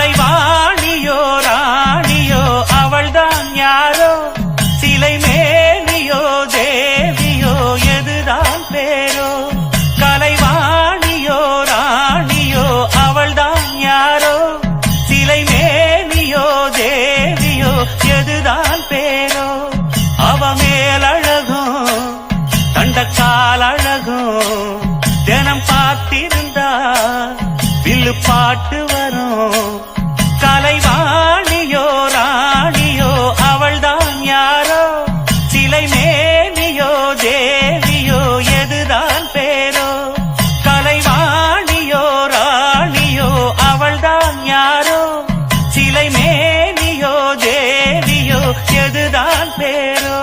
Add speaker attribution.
Speaker 1: கலைவாணியோ ராணியோ அவள்தான் யாரோ? சிலை மேனியோ தேவியோ எதுதான் பேரோ? கலைவாணியோ ராணியோ அவள்தான் யாரோ? சிலை மேனியோ தேவியோ எதுதான் பேரோ? அவ மேலழகும் தண்டக்கால் அழகும் தினம் பார்த்திருந்தா வில்லு பாட்டு இதுதான் பேரோ?